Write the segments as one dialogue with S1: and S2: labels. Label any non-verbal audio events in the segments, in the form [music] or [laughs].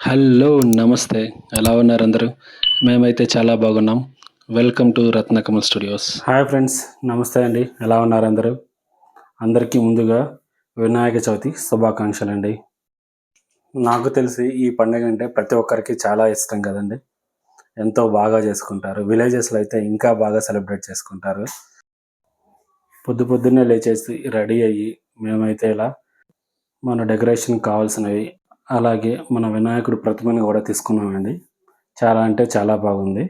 S1: Hello నమస్తే. ఎలా ఉన్నారు అందరూ? మేమైతే చాలా బాగున్నాం. Welcome to Ratnakamal studios hi friends నమస్తే అండి. ఎలా ఉన్నారు అందరూ? అందరికీ ముందుగా వినాయక చవితి శుభాకాంక్షలు అండి నాకు తెలిసి ఈ పండుగ అంటే ప్రతి ఒక్కరికి చాలా ఇష్టం కదండి. ఎంతో బాగా చేసుకుంటారు. విలేజెస్లో అయితే ఇంకా బాగా సెలబ్రేట్ చేసుకుంటారు. పొద్దు పొద్దున్నే లేచేసి రెడీ అయ్యి మేమైతే ఇలా మన డెకరేషన్ కావాల్సినవి అలాగే మన వినాయకుడు ప్రతిమని కూడా తీసుకున్నామండి. చాలా అంటే చాలా బాగుంది.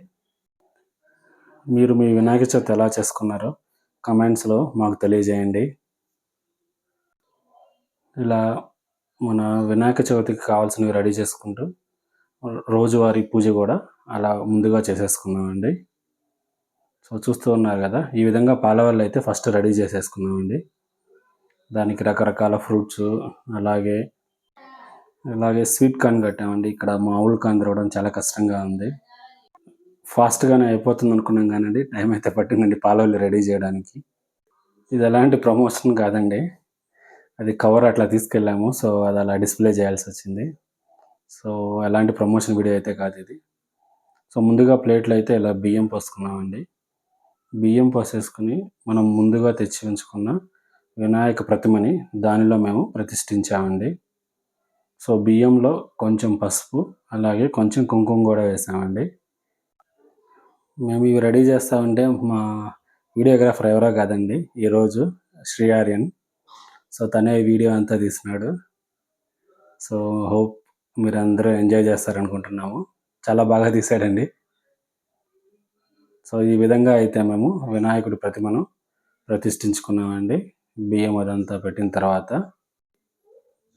S1: మీరు మీ వినాయక చవితి ఎలా చేసుకున్నారో కమెంట్స్లో మాకు తెలియజేయండి. ఇలా మన వినాయక చవితికి కావాల్సినవి రెడీ చేసుకుంటూ రోజువారీ పూజ కూడా అలా ముందుగా చేసేసుకున్నామండి. సో చూస్తూ ఉన్నారు కదా ఈ విధంగా పాలవల్ల అయితే ఫస్ట్ రెడీ చేసేసుకున్నామండి. దానికి రకరకాల ఫ్రూట్స్ అలాగే అలాగే స్వీట్ కార్న్ కట్టామండి ఇక్కడ మామూలు కార్న్ దొరకడం చాలా కష్టంగా ఉంది. ఫాస్ట్గానే అయిపోతుంది అనుకున్నాం కానండి. టైం అయితే పట్టిందండి పాలవల్లి రెడీ చేయడానికి. ఇది ఎలాంటి ప్రమోషన్ కాదండి. అది కవర్ అట్లా తీసుకెళ్ళాము. సో అది అలా డిస్ప్లే చేయాల్సి వచ్చింది. సో ఎలాంటి ప్రమోషన్ వీడియో అయితే కాదు ఇది. సో ముందుగా ప్లేట్లు అయితే ఇలా బియ్యం పోసుకున్నామండి. బియ్యం పోసేసుకుని మనం ముందుగా తెచ్చి ఉంచుకున్న వినాయక ప్రతిమని దానిలో మేము ప్రతిష్ఠించామండి. సో బియ్యంలో కొంచెం పసుపు అలాగే కొంచెం కుంకుమ కూడా వేసామండి. మేము ఇవి రెడీ చేస్తా ఉంటే మా వీడియోగ్రాఫర్ ఎవరో కాదండి ఈరోజు శ్రీ ఆర్యన్. సో తనే వీడియో అంతా తీసినాడు. సో హోప్ మీరు అందరూ ఎంజాయ్ చేస్తారనుకుంటున్నాము. చాలా బాగా తీసాడండి. సో ఈ విధంగా అయితే మేము వినాయకుడి ప్రతిమను ప్రతిష్ఠించుకున్నామండి. బియ్యం అదంతా పెట్టిన తర్వాత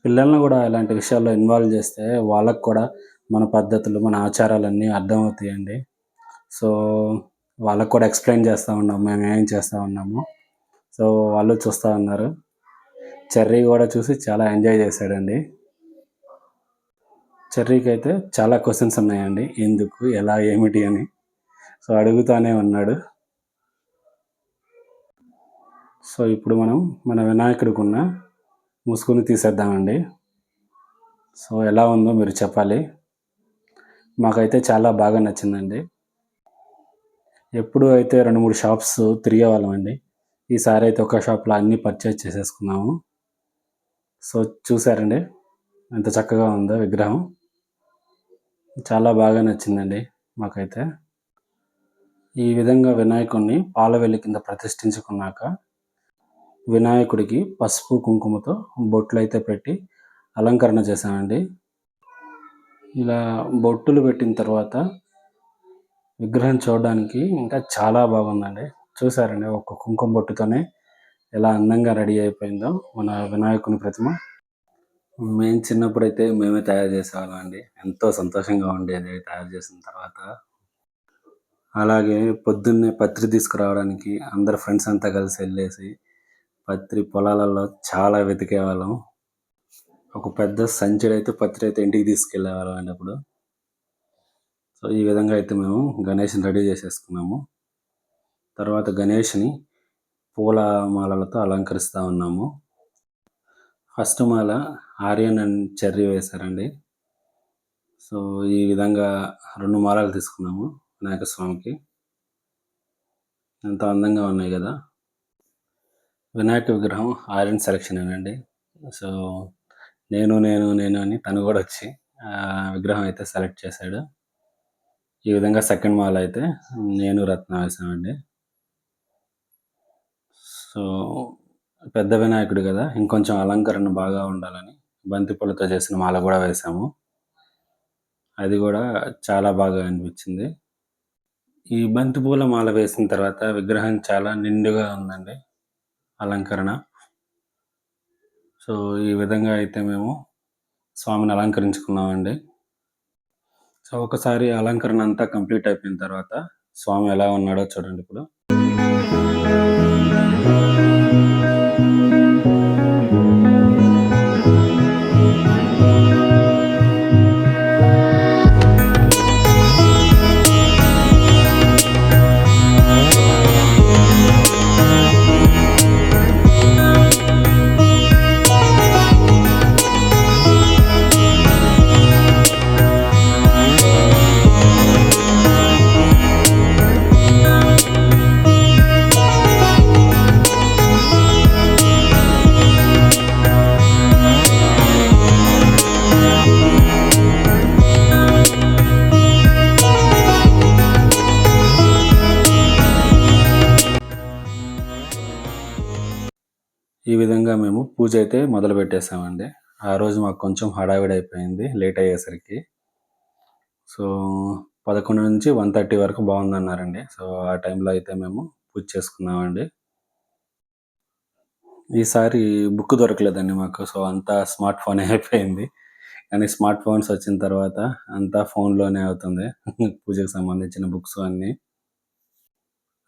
S1: పిల్లల్ని కూడా ఇలాంటి విషయాల్లో ఇన్వాల్వ్ చేస్తే వాళ్ళకు కూడా మన పద్ధతులు మన ఆచారాలన్నీ అర్థమవుతాయండి. సో వాళ్ళకు కూడా ఎక్స్ప్లెయిన్ చేస్తూ ఉన్నాము మేము ఏం చేస్తూ ఉన్నాము. సో వాళ్ళు చూస్తూ ఉన్నారు. చెర్రీ కూడా చూసి చాలా ఎంజాయ్ చేశాడండి. చెర్రీకి అయితే చాలా క్వశ్చన్స్ ఉన్నాయండి. ఎందుకు ఎలా ఏమిటి అని. సో అడుగుతానే ఉన్నాడు. సో ఇప్పుడు మనం మన వినాయకుడికి ఉన్న మూసుకొని తీసేద్దామండి. సో ఎలా ఉందో మీరు చెప్పాలి. మాకైతే చాలా బాగా నచ్చిందండి. ఎప్పుడు అయితే రెండు మూడు షాప్స్ తిరిగే ఈసారి అయితే ఒక షాప్లో అన్నీ పర్చేజ్ చేసేసుకున్నాము. సో చూసారండి. ఎంత చక్కగా ఉందో విగ్రహం. చాలా బాగా నచ్చిందండి మాకైతే. ఈ విధంగా వినాయకుడిని పాలవెల్లి కింద ప్రతిష్ఠించుకున్నాక వినాయకుడికి పసుపు కుంకుమతో బొట్లు అయితే పెట్టి అలంకరణ చేశామండి ఇలా బొట్టులు పెట్టిన తర్వాత విగ్రహం చూడడానికి ఇంకా చాలా బాగుందండి. చూసారండి ఒక కుంకుమ బొట్టుతోనే ఎలా అందంగా రెడీ అయిపోయిందో మన వినాయకుని ప్రతిమ. మేము చిన్నప్పుడు అయితే మేమే తయారు చేసేవాళ్ళం అండి. ఎంతో సంతోషంగా ఉండేది తయారు చేసిన తర్వాత. అలాగే పొద్దున్నే పత్రి తీసుకురావడానికి అందరు ఫ్రెండ్స్ అంతా కలిసి వెళ్ళేసి పత్రి పొలాలలో చాలా వెతికేవాళ్ళం. ఒక పెద్ద సంచుడు అయితే పత్రి అయితే ఇంటికి తీసుకెళ్ళేవాళ్ళం అండి అప్పుడు సో ఈ విధంగా అయితే మేము గణేష్ని రెడీ చేసేసుకున్నాము. తర్వాత గణేష్ని పూల మాలలతో అలంకరిస్తూ ఉన్నాము. ఫస్ట్ మాల ఆర్యన్ అండ్ చెర్రీ వేశారండి. సో ఈ విధంగా రెండు మాలలు తీసుకున్నాము వినాయక స్వామికి. ఎంత అందంగా ఉన్నాయి కదా. వినాయక విగ్రహం ఆరెంజ్ సెలక్షన్ అండి సో నేను నేను నేను అని తను కూడా వచ్చి విగ్రహం అయితే సెలెక్ట్ చేశాడు. ఈ విధంగా సెకండ్ మాల్ అయితే నేను రత్న వేసామండి. సో పెద్ద వినాయకుడు కదా ఇంకొంచెం అలంకరణ బాగా ఉండాలని బంతిపూలతో చేసిన మాల కూడా వేసాము. అది కూడా చాలా బాగా అనిపించింది. ఈ బంతిపూల మాల వేసిన తర్వాత విగ్రహం చాలా నిండుగా ఉందండి. అలంకరణ. సో ఈ విధంగా అయితే మేము స్వామిని అలంకరించుకున్నామండి. సో ఒకసారి అలంకరణ అంతా కంప్లీట్ అయిపోయిన తర్వాత స్వామి ఎలా ఉన్నాడో చూడండి ఇప్పుడు. ఈ విధంగా మేము పూజ అయితే మొదలు పెట్టేసామండి ఆ రోజు మాకు కొంచెం హడావిడి అయిపోయింది లేట్ అయ్యేసరికి. సో పదకొండు నుంచి వన్ థర్టీ వరకు బాగుందన్నారండి. సో ఆ టైంలో అయితే మేము పూజ చేసుకున్నామండి. ఈసారి బుక్ దొరకలేదండి మాకు. సో అంతా స్మార్ట్ ఫోన్ అయిపోయింది. కానీ స్మార్ట్ ఫోన్స్ వచ్చిన తర్వాత అంతా ఫోన్లోనే అవుతుంది. [laughs] పూజకు సంబంధించిన బుక్స్ అన్నీ.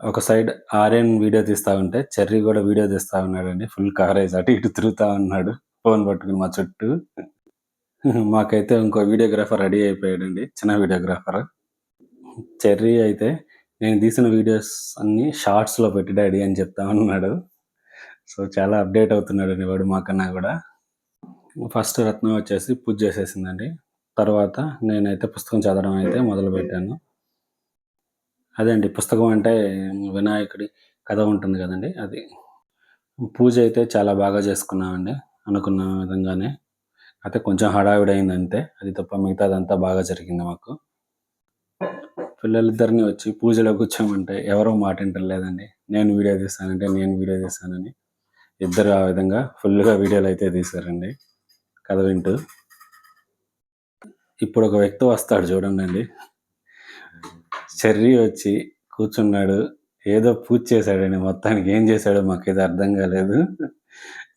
S1: ఒక సైడ్ ఆర్యన్ వీడియో తీస్తా ఉంటే చెర్రీ కూడా వీడియో తీస్తా ఉన్నాడండి. ఫుల్ కవరేజ్ అటు ఇటు తిరుగుతా ఉన్నాడు. ఫోన్ పట్టుకుని మా చుట్టూ. మాకైతే ఇంకో వీడియోగ్రాఫర్ రెడీ అయిపోయాడండి. చిన్న వీడియోగ్రాఫర్. చెర్రీ అయితే నేను తీసిన వీడియోస్ అన్ని షార్ట్స్లో పెట్టి డాడీ అని చెప్తా ఉన్నాడు. సో చాలా అప్డేట్ అవుతున్నాడండి వాడు మాకన్నా కూడా. ఫస్ట్ రత్నం వచ్చేసి పూజ చేసేసిందండి. తర్వాత నేనైతే పుస్తకం చదవడం అయితే మొదలు పెట్టాను అదే అండి. పుస్తకం అంటే వినాయకుడి కథ ఉంటుంది కదండి అది. పూజ అయితే చాలా బాగా చేసుకున్నామండి అనుకున్న విధంగానే. అయితే కొంచెం హడావిడి అయింది అంతే అది తప్ప మిగతాదంతా బాగా జరిగింది మాకు. పిల్లలిద్దరిని వచ్చి పూజలో కూర్చోమంటే ఎవరో మాట లేదండి నేను వీడియో తీస్తానంటే నేను వీడియో తీస్తానని ఇద్దరు ఆ విధంగా ఫుల్గా వీడియోలు అయితే తీశారండి. కథ వింటూ. ఇప్పుడు ఒక వ్యక్తి వస్తాడు చూడండి చెర్రీ వచ్చి కూర్చున్నాడు. ఏదో పూజ చేశాడని మొత్తానికి ఏం చేశాడో మాకు ఇది అర్థం కాలేదు.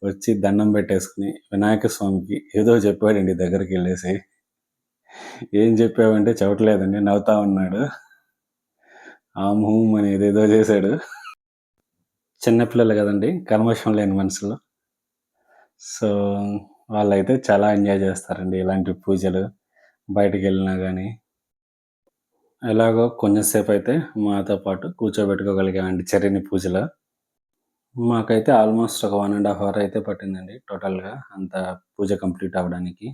S1: వచ్చి దండం పెట్టేసుకుని వినాయక స్వామికి ఏదో చెప్పాడండి దగ్గరికి వెళ్ళేసి. ఏం చెప్పావంటే చెప్పట్లేదండి. నవ్వుతా ఉన్నాడు. ఆ మూమ్ అని ఏదేదో చేశాడు. చిన్నపిల్లలు కదండి. కల్మషం లేని మనసులో. సో వాళ్ళైతే చాలా ఎంజాయ్ చేస్తారండి ఇలాంటి పూజలు. బయటకు వెళ్ళినా కానీ ఎలాగో కొంచెం సేపు అయితే మాతో పాటు కూర్చోబెట్టుకోగలిగామండి చర్యని పూజలో. మాకైతే ఆల్మోస్ట్ ఒక వన్ అండ్ హాఫ్ అవర్ అయితే పట్టిందండి టోటల్గా అంత పూజ కంప్లీట్ అవ్వడానికి.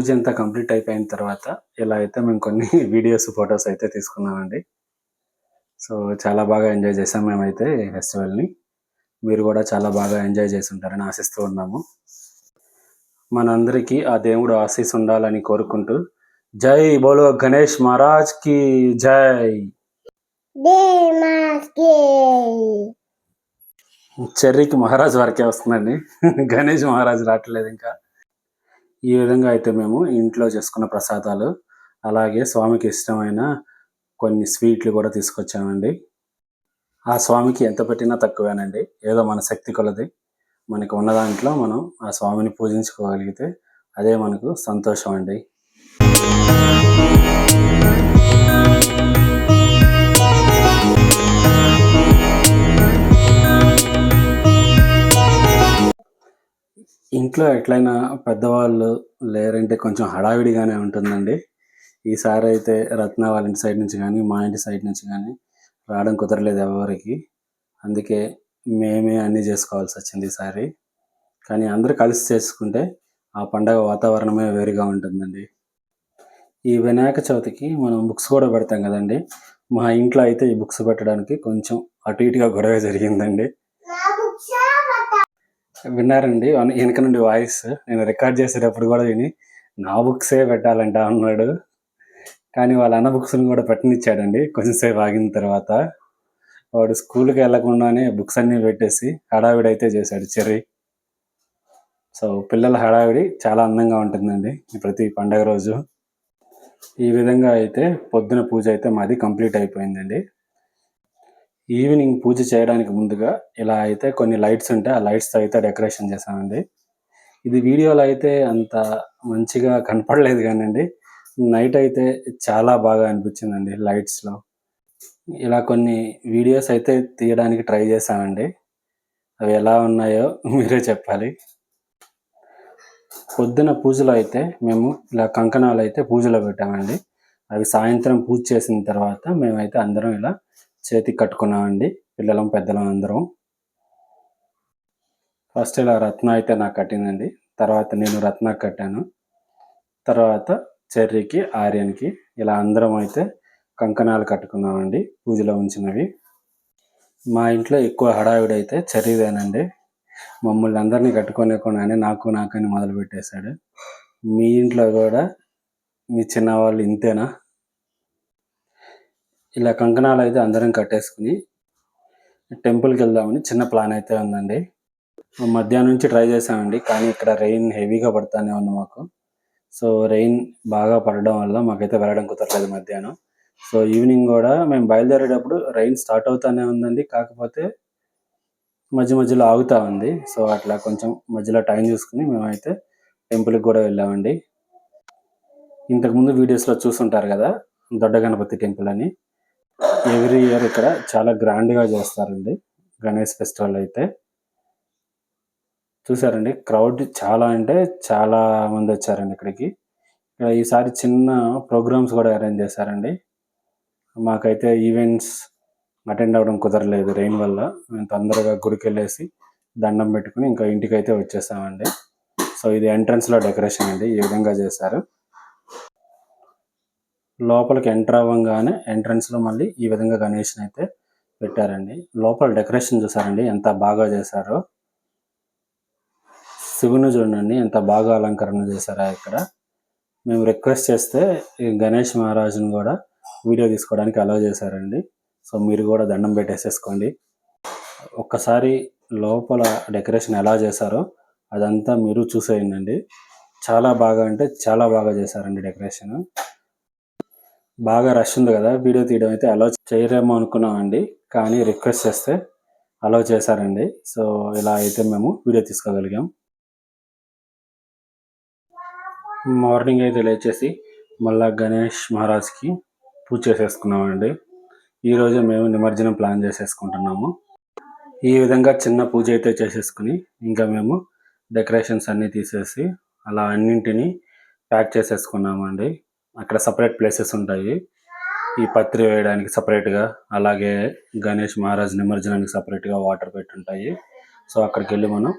S1: పూజ అంతా కంప్లీట్ అయిపోయిన తర్వాత ఇలా అయితే మేము కొన్ని [laughs] వీడియోస్ ఫొటోస్ అయితే తీసుకున్నామండి. సో చాలా బాగా ఎంజాయ్ చేసాం మేమైతే ఈ ఫెస్టివల్ని మీరు కూడా చాలా బాగా ఎంజాయ్ చేసి ఉంటారని ఆశిస్తూ ఉన్నాము. మనందరికీ ఆ దేవుడు ఆశీస్ ఉండాలని కోరుకుంటూ జై బోలో గణేష్ మహారాజ్కి జై. చెర్రీకి మహారాజ్ వరకే వస్తుందండి. [laughs] గణేష్ మహారాజ్ రావట్లేదు ఇంకా. ఈ విధంగా అయితే మేము ఇంట్లో చేసుకున్న ప్రసాదాలు అలాగే స్వామికి ఇష్టమైన కొన్ని స్వీట్లు కూడా తీసుకొచ్చామండి. ఆ స్వామికి ఎంత పెట్టినా తక్కువేనండి. ఏదో మన శక్తి కొలది. మనకు ఉన్న దాంట్లో మనం ఆ స్వామిని పూజించుకోగలిగితే అదే మనకు సంతోషం అండి ఇంట్లో ఎట్లయినా పెద్దవాళ్ళు లేరంటే కొంచెం హడావిడిగానే ఉంటుందండి. ఈసారి అయితే రత్న వాళ్ళ ఇంటి సైడ్ నుంచి కానీ మా ఇంటి సైడ్ నుంచి కానీ రావడం కుదరలేదు ఎవరికి. అందుకే మేమే అన్నీ చేసుకోవాల్సి వచ్చింది ఈసారి. కానీ అందరూ కలిసి చేసుకుంటే ఆ పండగ వాతావరణమే వేరుగా ఉంటుందండి. ఈ వినాయక చవితికి మనం బుక్స్ కూడా పెడతాం కదండి. మా ఇంట్లో అయితే ఈ బుక్స్ పెట్టడానికి కొంచెం అటు ఇటుగా గొడవ జరిగిందండి. విన్నారండి? వెనక నుండి వాయిస్. నేను రికార్డ్ చేసేటప్పుడు కూడా విని నా బుక్సే పెట్టాలంట అన్నాడు. కానీ వాళ్ళ అన్న బుక్స్ని కూడా పెట్టనిచ్చాడండి. కొంచెం సేపు ఆగిన తర్వాత. వాడు స్కూల్కి వెళ్ళకుండానే బుక్స్ అన్నీ పెట్టేసి హడావిడి అయితే చేశాడు. చెర్రీ. సో పిల్లల హడావిడి చాలా అందంగా ఉంటుందండి ప్రతి పండగ రోజు. ఈ విధంగా అయితే పొద్దున పూజ అయితే మాది కంప్లీట్ అయిపోయిందండి. ఈవినింగ్ పూజ చేయడానికి ముందుగా ఇలా అయితే కొన్ని లైట్స్ ఉంటాయి ఆ లైట్స్తో అయితే డెకరేషన్ చేసామండి ఇది వీడియోలో అయితే అంత మంచిగా కనపడలేదు కానండి. నైట్ అయితే చాలా బాగా అనిపించిందండి లైట్స్లో. ఇలా కొన్ని వీడియోస్ అయితే తీయడానికి ట్రై చేశామండి అవి ఎలా ఉన్నాయో [laughs] మీరే చెప్పాలి. పొద్దున పూజలో అయితే మేము ఇలా కంకణాలు అయితే పూజలో పెట్టామండి. అవి సాయంత్రం పూజ చేసిన తర్వాత మేమైతే అందరం ఇలా చేతికి కట్టుకున్నామండి. పిల్లలం పెద్దలం అందరం. ఫస్ట్ ఇలా రత్న అయితే నాకు కట్టిందండి. తర్వాత నేను రత్న కట్టాను. తర్వాత చెర్రీకి ఆర్యన్కి ఇలా అందరం అయితే కంకణాలు కట్టుకున్నామండి. పూజలో ఉంచినవి. మా ఇంట్లో ఎక్కువ హడావిడి అయితే చెర్రీదేనండి. మమ్మల్ని అందరినీ కట్టుకోలేకుండానే నాకు నాకని మొదలు పెట్టేశాడు మీ ఇంట్లో కూడా మీ చిన్నవాళ్ళు ఇంతేనా? ఇలా కంకణాలు అయితే అందరం కట్టేసుకుని టెంపుల్కి వెళ్దామని చిన్న ప్లాన్ అయితే ఉందండి. మధ్యాహ్నం నుంచి ట్రై చేసామండి కానీ ఇక్కడ రెయిన్ హెవీగా పడుతూనే ఉంది మాకు. సో రెయిన్ బాగా పడడం వల్ల మాకైతే వెళ్ళడం కుదరలేదు మధ్యాహ్నం. సో ఈవినింగ్ కూడా మేము బయలుదేరేటప్పుడు రైన్ స్టార్ట్ అవుతానే ఉందండి కాకపోతే మధ్య మధ్యలో ఆగుతా ఉంది. సో అట్లా కొంచెం మధ్యలో టైం చూసుకుని మేమైతే టెంపుల్కి కూడా వెళ్ళామండి. ఇంతకుముందు వీడియోస్లో చూసుంటారు కదా దొడ్డ గణపతి టెంపుల్ అని. ఎవ్రీ ఇయర్ ఇక్కడ చాలా గ్రాండ్గా చేస్తారండి. గణేష్ ఫెస్టివల్ అయితే. చూసారండి? క్రౌడ్ చాలా అంటే చాలా మంది వచ్చారండి ఇక్కడికి. ఇక్కడ ఈసారి చిన్న ప్రోగ్రామ్స్ కూడా అరేంజ్ చేశారండి. మాకైతే ఈవెంట్స్ అటెండ్ అవ్వడం కుదరలేదు. రెయిన్ వల్ల మేము తొందరగా గుడికి వెళ్ళేసి దండం పెట్టుకుని ఇంకా ఇంటికి అయితే వచ్చేసామండి. సో ఇది ఎంట్రన్స్లో డెకరేషన్ అండి. ఈ విధంగా చేశారు. లోపలికి ఎంటర్ అవ్వగానే ఎంట్రన్స్లో మళ్ళీ ఈ విధంగా గణేష్ని అయితే పెట్టారండి. లోపల డెకరేషన్ చూసారండి ఎంత బాగా చేశారో. శివుని చూడండి ఎంత బాగా అలంకరణ చేశారా ఇక్కడ. మేము రిక్వెస్ట్ చేస్తే ఈ గణేష్ మహారాజుని కూడా వీడియో తీసుకోవడానికి అలౌ చేశారండి. సో మీరు కూడా దండం పెట్టేసేసుకోండి. ఒక్కసారి లోపల డెకరేషన్ ఎలా చేశారో అదంతా మీరు చూసేయండి. చాలా బాగా అంటే చాలా బాగా చేశారండి డెకరేషన్. బాగా రష్ ఉంది కదా వీడియో తీయడం అయితే అలో చేయరేమో అనుకున్నామండి. కానీ రిక్వెస్ట్ చేస్తే అలో చేశారండి. సో ఇలా అయితే మేము వీడియో తీసుకోగలిగాం. మార్నింగ్ అయితే లేచేసి మళ్ళా గణేష్ మహారాజ్కి పూజ చేసేసుకున్నామండి. ఈరోజు మేము నిమజ్జనం ప్లాన్ చేసేసుకుంటున్నాము. ఈ విధంగా చిన్న పూజ అయితే చేసేసుకుని ఇంకా మేము డెకరేషన్స్ అన్నీ తీసేసి అలా అన్నింటినీ ప్యాక్ చేసేసుకున్నామండి. అక్కడ సపరేట్ ప్లేసెస్ ఉంటాయి. ఈ పత్రి వేయడానికి సపరేట్గా అలాగే గణేష్ మహారాజ్ నిమజ్జనానికి సపరేట్గా వాటర్ పెట్టి ఉంటాయి. సో అక్కడికి వెళ్ళి మనం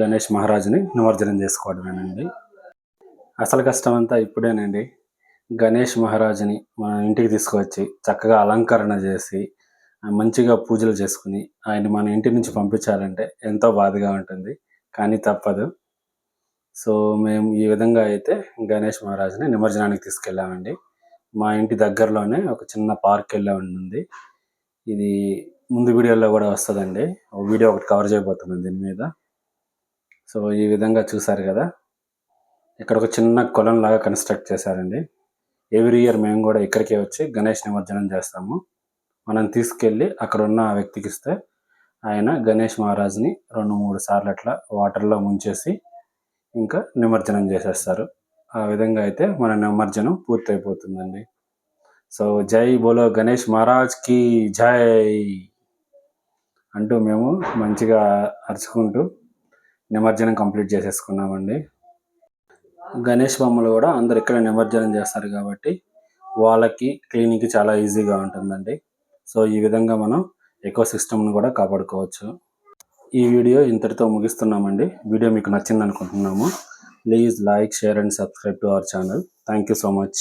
S1: గణేష్ మహారాజ్ని నిమజ్జనం చేసుకోవడమేనండి. అసలు కష్టం అంతా ఇప్పుడేనండి. గణేష్ మహారాజుని మన ఇంటికి తీసుకువచ్చి చక్కగా అలంకరణ చేసి మంచిగా పూజలు చేసుకుని ఆయన మన ఇంటి నుంచి పంపించాలంటే ఎంతో బాధగా ఉంటుంది. కానీ తప్పదు. సో మేము ఈ విధంగా అయితే గణేష్ మహారాజుని నిమజ్జనానికి తీసుకెళ్ళామండి. మా ఇంటి దగ్గరలోనే ఒక చిన్న పార్క్ వెళ్ళే ఉంది. ఇది ముందు వీడియోలో కూడా వస్తుందండి. వీడియో ఒకటి కవర్ చేయబోతున్నాను దీని మీద. సో ఈ విధంగా చూసారు కదా? ఇక్కడ ఒక చిన్న కొలం లాగా కన్స్ట్రక్ట్ చేశారండి. ఎవ్రీ ఇయర్ మేము కూడా ఇక్కడికే వచ్చి గణేష్ నిమజ్జనం చేస్తాము. మనం తీసుకెళ్ళి అక్కడ ఉన్న వ్యక్తికి ఇస్తే ఆయన గణేష్ మహారాజ్ని రెండు మూడు సార్లు అట్లా వాటర్లో ముంచేసి ఇంకా నిమజ్జనం చేసేస్తారు. ఆ విధంగా అయితే మన నిమజ్జనం పూర్తయిపోతుందండి. సో జై బోలో గణేష్ మహారాజ్కి జై అంటూ మేము మంచిగా అరుచుకుంటూ నిమజ్జనం కంప్లీట్ చేసేసుకున్నామండి. గణేష్ బొమ్మలు కూడా అందరు ఇక్కడ నిమజ్జనం చేస్తారు కాబట్టి వాళ్ళకి క్లీనింగ్కి చాలా ఈజీగా ఉంటుందండి. సో ఈ విధంగా మనం ఎకో సిస్టమ్ను కూడా కాపాడుకోవచ్చు. ఈ వీడియో ఇంతటితో ముగిస్తున్నామండి. వీడియో మీకు నచ్చింది అనుకుంటున్నాము please like share and subscribe to our channel thank you so much